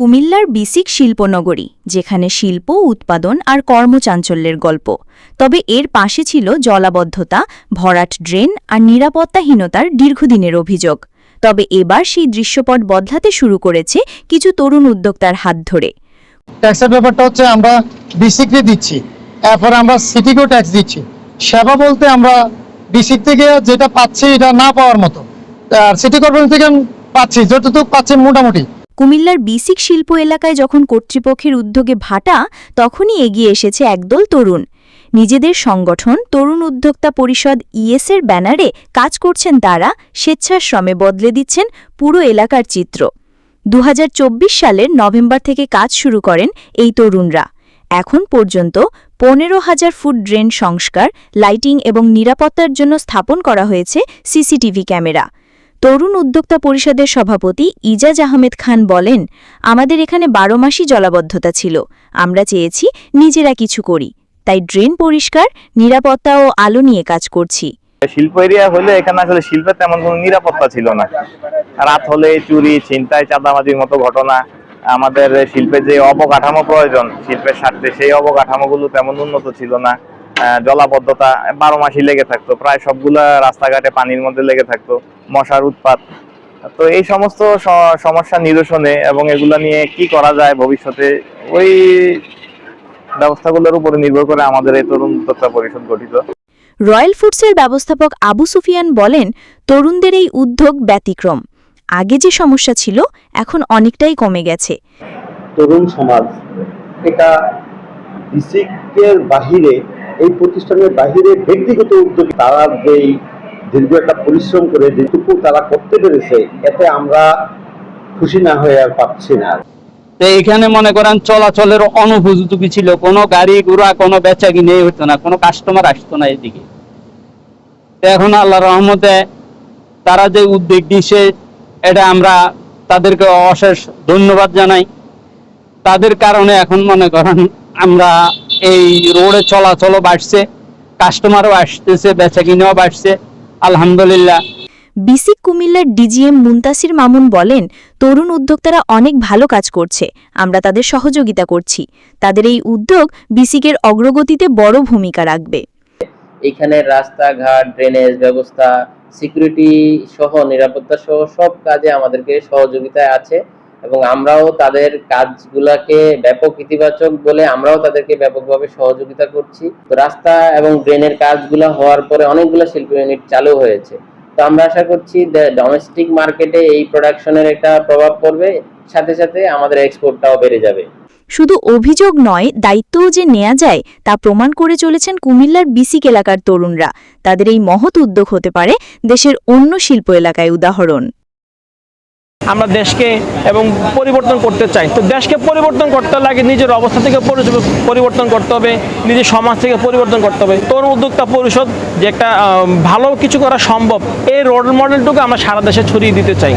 কুমিল্লার বিসিক শিল্পনগরী, যেখানে শিল্প, উৎপাদন আর কর্মচাঞ্চল্যের গল্প। তবে এর পাশে ছিল জলাবদ্ধতা, ভরাট ড্রেন আর নিরাপত্তাহীনতার দীর্ঘদিনের অভিযোগ। তবে এবার সেই দৃশ্যপট বদলাতে শুরু করেছে কিছু তরুণ উদ্যোক্তার হাত ধরে। ট্যাক্সের ব্যাপারটা হচ্ছে আমরা ডিসিককে দিচ্ছি, এরপর আমরা সিটিকেও ট্যাক্স দিচ্ছি। সেবা বলতে আমরা ডিসিক থেকে যেটা পাচ্ছি এটা না পাওয়ার মতো। আর সিটি কর্পোরেশন থেকে পাচ্ছি, যতটুকু পাচ্ছি মোটামুটি। কুমিল্লার বিসিক শিল্প এলাকায় যখন কর্তৃপক্ষের উদ্যোগে ভাটা, তখনই এগিয়ে এসেছে একদল তরুণ। নিজেদের সংগঠন, তরুণ উদ্যোক্তা পরিষদ ইএসের ব্যানারে কাজ করছেন তারা, স্বেচ্ছাশ্রমে বদলে দিচ্ছেন পুরো এলাকার চিত্র। দু হাজার চব্বিশ সালের নভেম্বর থেকে কাজ শুরু করেন এই তরুণরা। এখন পর্যন্ত পনেরো হাজার ফুট ড্রেন সংস্কার, লাইটিং এবং নিরাপত্তার জন্য স্থাপন করা হয়েছে সিসিটিভি ক্যামেরা। তরুণ উদ্যোক্তা পরিষদের সভাপতি ইজাজ আহমেদ খান বলেন, আমাদের এখানে বারো মাসই জলাবদ্ধতা ছিল। আমরা চেয়েছি নিজেরা কিছু করি। তাই ড্রেন পরিষ্কার, নিরাপত্তা ও আলো নিয়ে কাজ করছি। শিল্প এরিয়া হলে এখানে আসলে শিল্পের তেমন কোনো নিরাপত্তা ছিল না। রাত হলে চুরি, ছিনতাই, চাঁদাবাজির মতো ঘটনা, আমাদের শিল্পের যে অবকাঠামো প্রয়োজন, শিল্পের স্বার্থে সেই অবকাঠামোগুলো তেমন উন্নত ছিল না। জলাবদ্ধতা বারো মাসই লেগে থাকতো। প্রায় সবগুলা রাস্তাঘাটে পানির মধ্যে লেগে থাকতো মশার উৎপাত। তো এই সমস্ত সমস্যা নিরসনে এবং এগুলা নিয়ে কি করা যায় ভবিষ্যতে ওই ব্যবস্থাগুলোর উপরে নির্ভর করে আমাদের এই তরুণ উদ্যোক্তা পরিষদ গঠিত। রয়্যাল ফুডসের ব্যবস্থাপক আবু সুফিয়ান বলেন তরুণদের এই উদ্যোগ ব্যতিক্রম। আগে যে সমস্যা ছিল এখন অনেকটাই কমে গেছে। তরুণ সমাজ এটা ডিসিকের বাহিরে এই প্রতিষ্ঠানের বাহিরে ব্যক্তিগত উদ্যোগ তারা যেই দীর্ঘ একটা পরিশ্রম করে যেটুকু তারা করতে পেরেছে, এতে আমরা খুশি না হয়ে আর পাচ্ছি না। এখানে মনে করেন চলাচলের অনুপযোগী ছিল, কোনো গাড়ি ঘোড়া, কোনো বেচা কিনে হতো না, কোনো কাস্টমার আসতো না এদিকে। এখন আল্লাহ রহমতে তারা যে উদ্যোগ দিয়েছে এটা আমরা তাদেরকে অশেষ ধন্যবাদ জানাই। তাদের কারণে এখন মনে করেন আমরা এই রোডে চলাচলও বাড়ছে কাস্টমারও আসতেছে বেচা কিনেও বাড়ছে আলহামদুলিল্লাহ। বিসিক কুমিল্লার ডিজিএম মুন্তাসির মামুন বলেন তরুণ উদ্যোক্তারা অনেক ভালো কাজ করছে আমরা তাদের সহযোগিতা করছি। তাদের এই উদ্যোগ বিসিকের অগ্রগতিতে বড় ভূমিকা রাখবে। এখানে রাস্তাঘাট ড্রেনেজ ব্যবস্থা সিকিউরিটি সহ নিরাপত্তা সহ সব কাজে আমাদেরকে সহযোগিতায় আছে। এবং আমরাও তাদের কাজগুলাকে ব্যাপক ইতিবাচক বলে আমরাও তাদেরকে ব্যাপকভাবে সহযোগিতা করছি। তো রাস্তা এবং ড্রেনের কাজগুলো হওয়ার পরে অনেকগুলো শিল্প ইউনিট চালু হয়েছে। তো আমরা আশা করছি ডোমেস্টিক মার্কেটে এই প্রোডাকশনের একটা প্রভাব পড়বে, সাথে সাথে আমাদের এক্সপোর্টটাও বেড়ে যাবে। শুধু অভিযোগ নয়, দায়িত্বও যে নেওয়া যায় তা প্রমাণ করে চলেছেন কুমিল্লার বিসিক এলাকার তরুণরা। তাদের এই মহৎ উদ্যোগ হতে পারে দেশের অন্য শিল্প এলাকায়, উদাহরণ। আমরা দেশকে এবং পরিবর্তন করতে চাই। তো দেশকে পরিবর্তন করতে লাগে, নিজের অবস্থা থেকে পরিবর্তন করতে হবে, নিজের সমাজ থেকে পরিবর্তন করতে হবে। তরুণ উদ্যোক্তা পরিষদ যে একটা ভালো কিছু করা সম্ভব, এই রোল মডেলটুকু আমরা সারা দেশে ছড়িয়ে দিতে চাই।